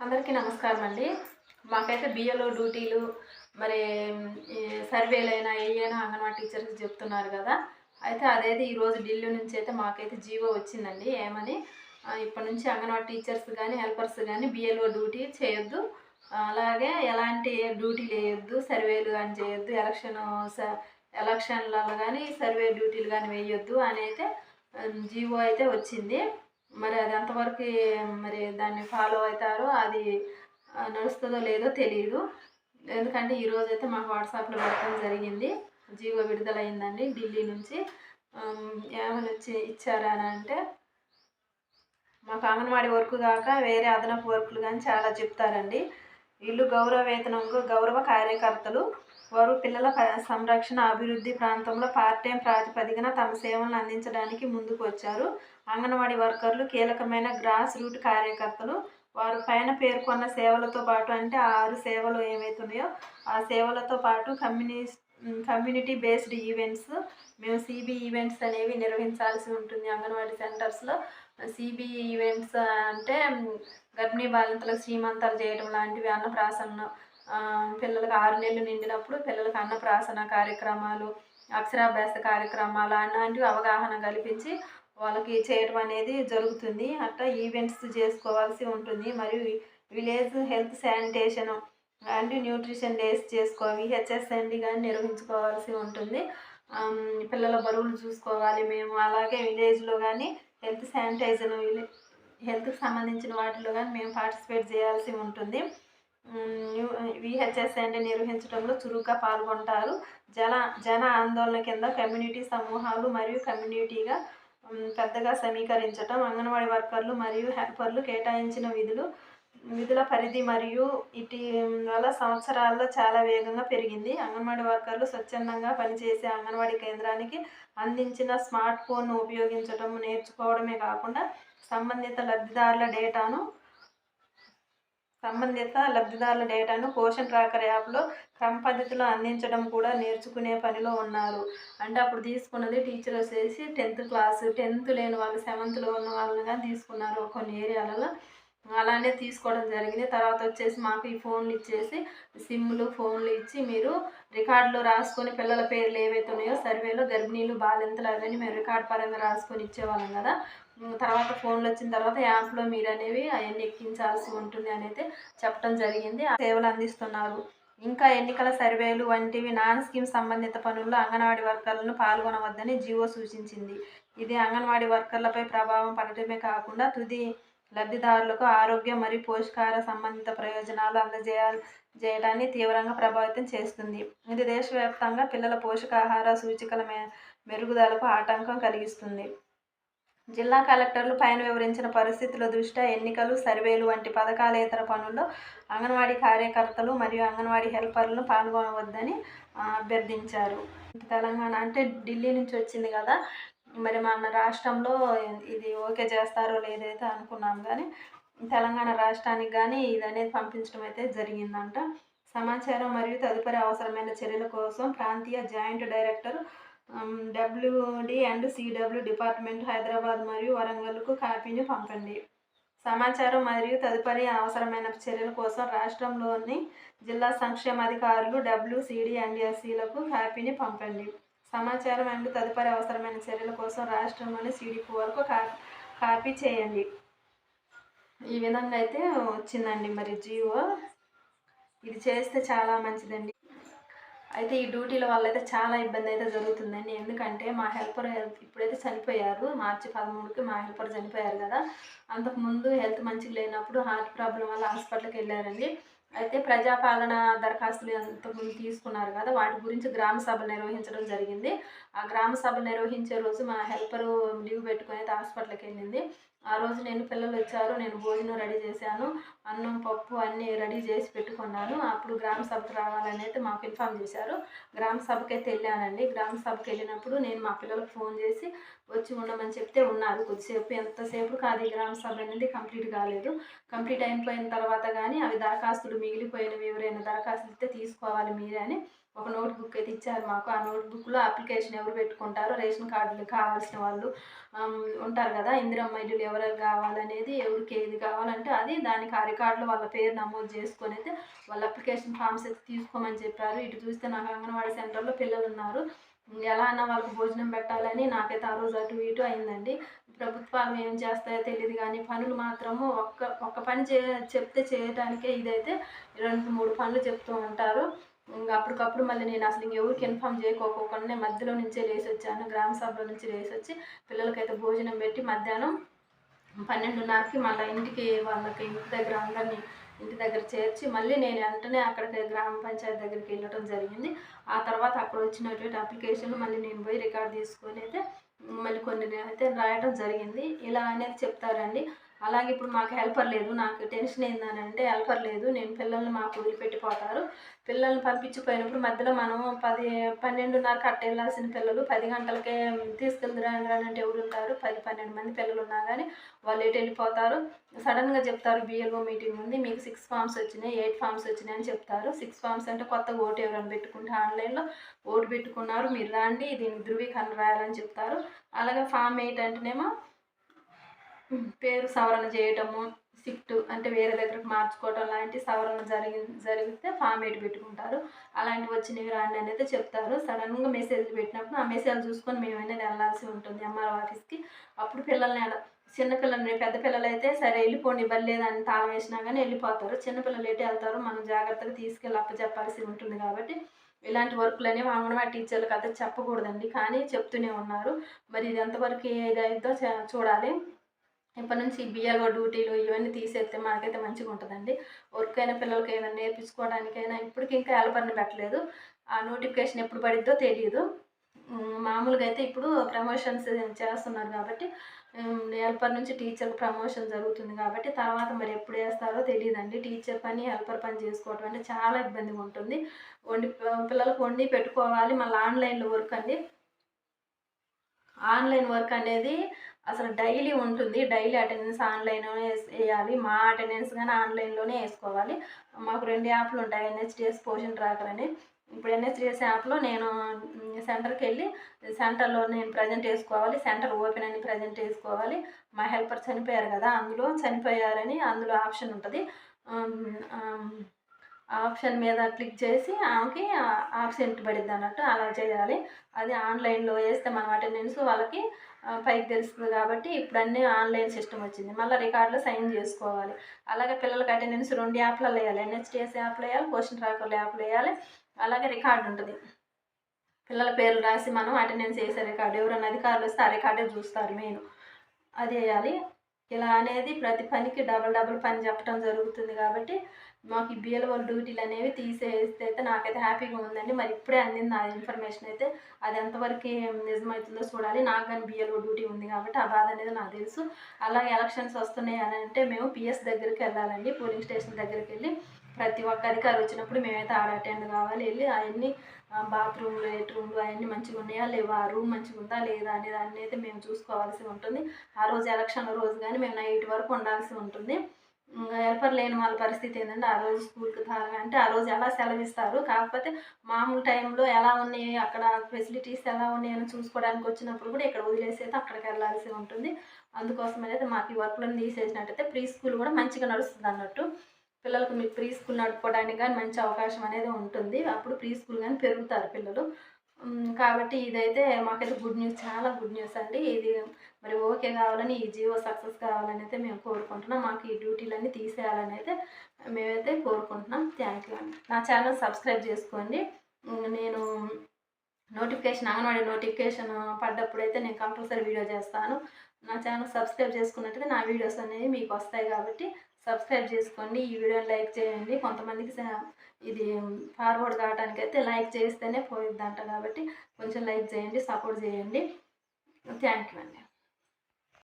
అందరికీ నమస్కారం అండి మాకైతే బిఏలో డ్యూటీలు మరి సర్వేలైనా ఏయైనా అంగన్వాడీ టీచర్స్ చెప్తున్నారు కదా. అయితే అదైతే ఈరోజు ఢిల్లీ నుంచి అయితే మాకైతే జీవో వచ్చిందండి. ఏమని? ఇప్పటి నుంచి అంగన్వాడీ టీచర్స్ కానీ హెల్పర్స్ కానీ బిఏలో డ్యూటీ చేయొద్దు. అలాగే ఎలాంటి డ్యూటీలు వేయొద్దు సర్వేలు కానీ చేయొద్దు ఎలక్షన్ స- ఎలక్షన్లలో కానీ సర్వే డ్యూటీలు కానీ వేయొద్దు అని అయితే జీవో అయితే వచ్చింది. మరి అది అంతవరకు మరి దాన్ని ఫాలో అవుతారో అది నడుస్తుందో లేదో తెలియదు ఎందుకంటే ఈరోజు అయితే మాకు వాట్సాప్లో పెట్టడం జరిగింది. జీవో విడుదలైందండి ఢిల్లీ నుంచి. ఆమ్, ఏమని వచ్చి ఇచ్చారా అని అంటే మాకు అంగన్వాడీ వర్క్ కాక వేరే అదనపు వర్కులు కానీ చాలా చెప్తారండి. వీళ్ళు గౌరవ వేతనంకు గౌరవ కార్యకర్తలు వారు పిల్లల సంరక్షణ అభివృద్ధి ప్రాంతంలో పార్ట్ టైం ప్రాతిపదికన తమ సేవలను అందించడానికి ముందుకు వచ్చారు. అంగన్వాడీ వర్కర్లు కీలకమైన గ్రాస్ రూట్ కార్యకర్తలు వారు పైన పేర్కొన్న సేవలతో పాటు అంటే ఆరు సేవలు ఏవైతున్నాయో ఆ సేవలతో పాటు కమ్యూనిస్ కమ్యూనిటీ బేస్డ్ ఈవెంట్స్ మేము సిబి ఈవెంట్స్ అనేవి నిర్వహించాల్సి ఉంటుంది అంగన్వాడీ సెంటర్స్లో సిబి ఈవెంట్స్ అంటే గర్భిణీ బాలింతలకు శ్రీమంతాలు చేయడం లాంటివి అన్నప్రాసన పిల్లలకు ఆరు నెలలు నిండినప్పుడు పిల్లలకు అన్నప్రాసన కార్యక్రమాలు అక్షరాభ్యాస కార్యక్రమాలు అలాంటివి అవగాహన కల్పించి వాళ్ళకి చేయటం అనేది జరుగుతుంది. అట్లా ఈవెంట్స్ చేసుకోవాల్సి ఉంటుంది. మరియు village health sanitation and nutrition days చేసుకో విహెచ్ఎస్ఎండి కానీ నిర్వహించుకోవాల్సి ఉంటుంది. పిల్లల బరువులు చూసుకోవాలి మేము. అలాగే విలేజ్లో కానీ హెల్త్ శానిటైజర్ హెల్త్కి సంబంధించిన వాటిలో కానీ మేము పార్టిసిపేట్ చేయాల్సి ఉంటుంది. విహెచ్ఎస్ అంటే నిర్వహించడంలో చురుగ్గా పాల్గొంటారు. జన జన ఆందోళన కింద కమ్యూనిటీ సమూహాలు మరియు కమ్యూనిటీగా పెద్దగా సమీకరించటం అంగన్వాడీ వర్కర్లు మరియు హెల్పర్లు కేటాయించిన విధులు విధుల పరిధి మరియు ఇటీవల సంవత్సరాల్లో చాలా వేగంగా పెరిగింది. అంగన్వాడీ వర్కర్లు స్వచ్ఛందంగా పనిచేసే అంగన్వాడీ కేంద్రానికి అందించిన స్మార్ట్ ఫోన్ను ఉపయోగించడం నేర్చుకోవడమే కాకుండా సంబంధిత లబ్ధిదారుల డేటాను సంబంధిత లబ్ధిదారుల డేటాను పోషన్ ట్రాకర్ యాప్లో క్రమ పద్ధతిలో అందించడం కూడా నేర్చుకునే పనిలో ఉన్నారు. అంటే అప్పుడు తీసుకున్నది టీచర్ వచ్చేసి టెన్త్ క్లాస్ టెన్త్ లేని వాళ్ళు సెవెంత్లో ఉన్న వాళ్ళని కానీ తీసుకున్నారు కొన్ని ఏరియాలలో. అలానే తీసుకోవడం జరిగింది. తర్వాత వచ్చేసి మాకు ఈ ఫోన్లు ఇచ్చేసి సిమ్లు ఫోన్లు ఇచ్చి మీరు రికార్డులో రాసుకొని పిల్లల పేర్లు ఏవైతే ఉన్నాయో సర్వేలో గర్భిణీలు బాలింతలు అవన్నీ మేము రికార్డ్ పరంగా రాసుకొని ఇచ్చేవాళ్ళం కదా. తర్వాత ఫోన్లు వచ్చిన తర్వాత యాప్లో మీరు అనేవి అవన్నీ ఎక్కించాల్సి ఉంటుంది అనేది చెప్పడం జరిగింది. ఆ సేవలు అందిస్తున్నారు. ఇంకా ఎన్నికల సర్వేలు వంటివి నాన్ స్కీమ్ సంబంధిత పనుల్లో అంగన్వాడీ వర్కర్లను పాల్గొనవద్దని జీవో సూచించింది. ఇది అంగన్వాడీ వర్కర్లపై ప్రభావం పడటమే కాకుండా తుది లబ్ధిదారులకు ఆరోగ్య మరియు పోషకాహార సంబంధిత ప్రయోజనాలు అందజేయాలి చేయడాన్ని తీవ్రంగా ప్రభావితం చేస్తుంది. ఇది దేశవ్యాప్తంగా పిల్లల పోషకాహార సూచికల మెరుగుదలకు ఆటంకం కలిగిస్తుంది. జిల్లా కలెక్టర్లు పైన వివరించిన పరిస్థితుల దృష్ట్యా ఎన్నికలు సర్వేలు వంటి పథకాలేతర పనుల్లో అంగన్వాడీ కార్యకర్తలు మరియు అంగన్వాడీ హెల్పర్లను పాల్గొనవద్దని అభ్యర్థించారు. తెలంగాణ అంటే ఢిల్లీ నుంచి వచ్చింది కదా. మరి మన రాష్ట్రంలో ఇది ఓకే చేస్తారో లేదైతే అనుకున్నాం కానీ తెలంగాణ రాష్ట్రానికి కానీ ఇది అనేది పంపించడం అయితే జరిగిందంట. సమాచారం మరియు తదుపరి అవసరమైన చర్యల కోసం ప్రాంతీయ joint director WD and CW department Hyderabad మరియు వరంగల్కు కాపీని పంపండి. సమాచారం మరియు తదుపరి అవసరమైన చర్యల కోసం రాష్ట్రంలోని జిల్లా సంక్షేమాధికారులు డబ్ల్యూసిడి అండ్ ఎస్సీలకు కాపీని పంపండి. సమాచారం అండ్ తదుపరి అవసరమైన చర్యల కోసం రాష్ట్రంలోని సిడిపిఓలకు కా కాపీ చేయండి. ఈ విధంగా అయితే వచ్చిందండి మరి జియో. ఇది చేస్తే చాలా మంచిదండి. అయితే ఈ డ్యూటీల వల్ల అయితే చాలా ఇబ్బంది అయితే జరుగుతుందండి. ఎందుకంటే మా హెల్పర్ ఇప్పుడైతే చనిపోయారు. మార్చి పదమూడుకి మా హెల్పర్ చనిపోయారు కదా. అంతకుముందు హెల్త్ మంచిగా లేనప్పుడు హార్ట్ ప్రాబ్లం వల్ల హాస్పిటల్కి వెళ్ళారండి. అయితే ప్రజాపాలన దరఖాస్తులు అంతకుముందు తీసుకున్నారు కదా. వాటి గురించి గ్రామ సభలు నిర్వహించడం జరిగింది. ఆ గ్రామ సభలు నిర్వహించే రోజు మా హెల్పరు పెట్టుకొని అయితే హాస్పిటల్కి వెళ్ళింది. ఆ రోజు నేను పిల్లలు వచ్చారు నేను భోజనం రెడీ చేశాను అన్నం పప్పు అన్నీ రెడీ చేసి పెట్టుకున్నాను. అప్పుడు గ్రామ సభకు రావాలని అయితే మాకు ఇన్ఫామ్ చేశారు. గ్రామ సభకి అయితే వెళ్ళానండి. గ్రామ సభకి వెళ్ళినప్పుడు నేను మా పిల్లలకు ఫోన్ చేసి వచ్చి ఉండమని చెప్తే ఉన్నారు. కొద్దిసేపు ఎంతసేపు కాదు గ్రామ సభ అనేది కంప్లీట్ కాలేదు. కంప్లీట్ అయిపోయిన తర్వాత కానీ అవి దరఖాస్తులు మిగిలిపోయినవి ఎవరైనా దరఖాస్తులు ఇస్తే తీసుకోవాలి మీరే అని ఒక నోట్ బుక్ అయితే ఇచ్చారు మాకు. ఆ నోట్ బుక్లో అప్లికేషన్ ఎవరు పెట్టుకుంటారో రేషన్ కార్డులు కావాల్సిన వాళ్ళు ఉంటారు కదా. ఇందిరమ్మ ఇల్లు ఎవరెవరు కావాలనేది ఎవరికి ఏది కావాలంటే అది. దానికి ఆ రికార్డులో వాళ్ళ పేరు నమోదు చేసుకొని అయితే వాళ్ళ అప్లికేషన్ ఫామ్స్ అయితే తీసుకోమని చెప్పారు. ఇటు చూస్తే నాకు అంగన్వాడీ సెంటర్లో పిల్లలు ఉన్నారు. ఎలా అన్నా వాళ్ళకి భోజనం పెట్టాలని నాకైతే ఆ రోజు అటు ఇటు అయిందండి. ప్రభుత్వాలు ఏం చేస్తాయో తెలియదు కానీ పనులు మాత్రము ఒక్క ఒక్క పని చే చెప్తే చేయడానికే ఇదైతే రెండు మూడు పనులు చెప్తూ ఉంటారు. ఇంకా అప్పటికప్పుడు మళ్ళీ నేను అసలు ఇంకెవరికి ఇన్ఫామ్ చేయకోకుండా మధ్యలో నుంచే లేసి వచ్చాను గ్రామ సభలో నుంచి లేసి వచ్చి పిల్లలకైతే భోజనం పెట్టి మధ్యాహ్నం పన్నెండున్నరకి మళ్ళీ ఇంటికి వాళ్ళకి ఇంటి దగ్గర అందరినీ ఇంటి దగ్గర చేర్చి మళ్ళీ నేను వెంటనే అక్కడికి గ్రామ పంచాయతీ దగ్గరికి వెళ్ళడం జరిగింది. ఆ తర్వాత అక్కడ వచ్చినటువంటి అప్లికేషన్లు మళ్ళీ నేను పోయి రికార్డ్ తీసుకొని అయితే మళ్ళీ కొన్ని అయితే రాయడం జరిగింది. ఇలా అనేది చెప్తారండి. అలాగే ఇప్పుడు మాకు హెల్పర్ లేదు నాకు టెన్షన్ ఏందనంటే హెల్పర్ లేదు నేను పిల్లల్ని మాకు వదిలిపెట్టిపోతారు. పిల్లల్ని పంపించిపోయినప్పుడు మధ్యలో మనం పది పన్నెండున్నరకు అట్ట వెళ్ళాల్సిన పిల్లలు పది గంటలకే తీసుకెళ్ళరాంటే ఎవరు ఉంటారు? పది పన్నెండు మంది పిల్లలు ఉన్నా కానీ వాళ్ళు ఎటు వెళ్ళిపోతారు? సడన్గా చెప్తారు బిఎల్ఓ మీటింగ్ ఉంది మీకు సిక్స్ ఫామ్స్ వచ్చినాయి ఎయిట్ ఫామ్స్ వచ్చినాయి అని చెప్తారు. సిక్స్ ఫామ్స్ అంటే కొత్తగా ఓటు ఎవరైనా పెట్టుకుంటే ఆన్లైన్లో ఓటు పెట్టుకున్నారు మీరు రాండి దీన్ని ధృవీకరణ రాయాలని చెప్తారు. అలాగే ఫామ్ ఎయిట్ అంటేనేమో పేరు సవరణ చేయటము షిఫ్ట్ అంటే వేరే దగ్గరకు మార్చుకోవటం లాంటి సవరణ జరిగి జరిగితే ఫామ్ ఎయిట్ పెట్టుకుంటారు. అలాంటివి వచ్చినవి రాండి అనేది చెప్తారు. సడన్గా మెసేజ్ పెట్టినప్పుడు ఆ మెసేజ్ చూసుకొని మేము వెళ్ళాల్సి ఉంటుంది ఎంఆర్ఓ ఆఫీస్కి అప్పుడు పిల్లల్ని చిన్నపిల్లల్ని పెద్ద పిల్లలు అయితే సరే వెళ్ళిపోండి బలేదని తాళం వేసినా కానీ వెళ్ళిపోతారు. చిన్నపిల్లలు ఎటు వెళ్తారు మనం జాగ్రత్తగా తీసుకెళ్ళి అప్పచెప్పాల్సి ఉంటుంది కాబట్టి ఇలాంటి వర్క్లు అనేవి అంగన్వాడీ టీచర్లకు అయితే చెప్పకూడదండి. కానీ చెప్తూనే ఉన్నారు. మరి ఇది ఎంతవరకు ఏదైతే చూడాలి. ఇప్పటి నుంచి బిఎల్ఓ డ్యూటీలు ఇవన్నీ తీసేస్తే మనకైతే మంచిగా ఉంటుందండి. వర్క్ అయిన పిల్లలకి ఏమైనా నేర్పించుకోవడానికైనా ఇప్పటికి ఇంకా హెల్పర్ని పెట్టలేదు. ఆ నోటిఫికేషన్ ఎప్పుడు పడిద్దో తెలియదు మామూలుగా అయితే ఇప్పుడు ప్రమోషన్స్ చేస్తున్నారు కాబట్టి హెల్పర్ నుంచి టీచర్కి ప్రమోషన్ జరుగుతుంది కాబట్టి తర్వాత మరి ఎప్పుడు వేస్తారో తెలియదండి టీచర్ పని హెల్పర్ పని చేసుకోవటం అంటే చాలా ఇబ్బందిగా ఉంటుంది. వండి పిల్లలకు వండి పెట్టుకోవాలి. మళ్ళీ ఆన్లైన్లో వర్క్ అండి. ఆన్లైన్ వర్క్ అనేది అసలు డైలీ ఉంటుంది. డైలీ అటెండెన్స్ ఆన్లైన్లోనే వేయాలి. మా అటెండెన్స్ కానీ ఆన్లైన్లోనే వేసుకోవాలి. మాకు రెండు యాప్లు ఉంటాయి. ఎన్హెచ్డిఎస్ పోషన్ ట్రాకర్ అని. ఇప్పుడు ఎన్హెచ్డిఎస్ యాప్లో నేను సెంటర్కి వెళ్ళి సెంటర్లో నేను ప్రజెంట్ వేసుకోవాలి. సెంటర్ ఓపెన్ అని ప్రజెంట్ వేసుకోవాలి. మా హెల్పర్ చనిపోయారు కదా అందులో. చనిపోయారని అందులో ఆప్షన్ ఉంటుంది. ఆప్షన్ మీద క్లిక్ చేసి ఆమెకి ఆబ్సెంట్ పడిద్ది అన్నట్టు అలా చేయాలి. అది ఆన్లైన్లో వేస్తే మనం అటెండెన్స్ వాళ్ళకి పైకి తెలుస్తుంది కాబట్టి ఇప్పుడు అన్నీ ఆన్లైన్ సిస్టమ్ వచ్చింది. మళ్ళీ రికార్డులో సైన్ చేసుకోవాలి. అలాగే పిల్లలకి అటెండెన్స్ రెండు యాప్లలో వేయాలి. ఎన్హెచ్డిఎస్ యాప్లో వేయాలి క్వశ్చన్ ట్రాకర్లో యాప్లో వేయాలి. అలాగే రికార్డు ఉంటుంది. పిల్లల పేర్లు రాసి మనం అటెండెన్స్ వేసే రికార్డు ఎవరైనా అధికారులు వస్తే ఆ రికార్డే చూస్తారు మెయిన్ అది వేయాలి. ఇలా అనేది ప్రతి పనికి డబల్ డబుల్ పని చెప్పడం జరుగుతుంది కాబట్టి మాకు ఈ బిఎల్ఓ డ్యూటీలు అనేవి తీసేస్తే అయితే నాకైతే హ్యాపీగా ఉందండి. మరి ఇప్పుడే అందింది ఆ ఇన్ఫర్మేషన్ అయితే. అది ఎంతవరకు నిజమవుతుందో చూడాలి. నాకు కానీ బిఎల్ఓ డ్యూటీ ఉంది కాబట్టి ఆ బాధ అనేది నాకు తెలుసు. అలాగే ఎలక్షన్స్ వస్తున్నాయి అని అంటే మేము పిఎస్ దగ్గరికి వెళ్ళాలండి. పోలింగ్ స్టేషన్ దగ్గరికి వెళ్ళి ప్రతి ఒక్కరికి అధికారి వచ్చినప్పుడు మేమైతే ఆడ అటెండ్ కావాలి. వెళ్ళి అవన్నీ బాత్రూమ్లు రూమ్లు అవన్నీ మంచిగా ఉన్నాయా? లేవా? ఆ రూమ్ మంచిగా ఉందా? లేదా? అనేది అన్నీ అయితే మేము చూసుకోవాల్సి ఉంటుంది. ఆ రోజు ఎలక్షన్ రోజు కానీ మేము నైట్ వరకు ఉండాల్సి ఉంటుంది. హెల్పర్ లేని వాళ్ళ పరిస్థితి ఏంటంటే ఆ రోజు స్కూల్కి అంటే ఆ రోజు ఎలా సెలవిస్తారు? కాకపోతే మామూలు టైంలో ఎలా ఉన్నాయి? అక్కడ ఫెసిలిటీస్ ఎలా ఉన్నాయని చూసుకోవడానికి వచ్చినప్పుడు కూడా ఇక్కడ వదిలేసి అయితే అక్కడికి వెళ్ళాల్సి ఉంటుంది. అందుకోసం అయితే మాకు ఈ వర్క్లను తీసేసినట్టయితే ప్రీ స్కూల్ కూడా మంచిగా నడుస్తుంది అన్నట్టు. పిల్లలకు మీకు ప్రీ స్కూల్ నడుపుకోవడానికి కానీ మంచి అవకాశం అనేది ఉంటుంది. అప్పుడు ప్రీ స్కూల్ కానీ పెరుగుతారు పిల్లలు. కాబట్టి ఇదైతే మాకైతే గుడ్ న్యూస్ చాలా గుడ్ న్యూస్ అండి. ఇది మరి ఓకే కావాలని ఈ జియో సక్సెస్ కావాలని అయితే మేము కోరుకుంటున్నాం. మాకు ఈ డ్యూటీలన్నీ తీసేయాలని అయితే మేమైతే కోరుకుంటున్నాం. థ్యాంక్ యూ అండి. నా ఛానల్ సబ్స్క్రైబ్ చేసుకోండి. నేను నోటిఫికేషన్ అంగన్వాడీ నోటిఫికేషన్ పడ్డప్పుడు అయితే నేను కంపల్సరీ వీడియో చేస్తాను. నా ఛానల్ సబ్స్క్రైబ్ చేసుకున్నట్టయితే నా వీడియోస్ అనేవి మీకు వస్తాయి కాబట్టి సబ్స్క్రైబ్ చేసుకోండి ఈ వీడియోని లైక్ చేయండి. కొంతమందికి ఇది ఫార్వర్డ్ కావడానికి అయితే లైక్ చేస్తేనే పోయిద్దంట కాబట్టి కొంచెం లైక్ చేయండి సపోర్ట్ చేయండి. థ్యాంక్ యూ అండి.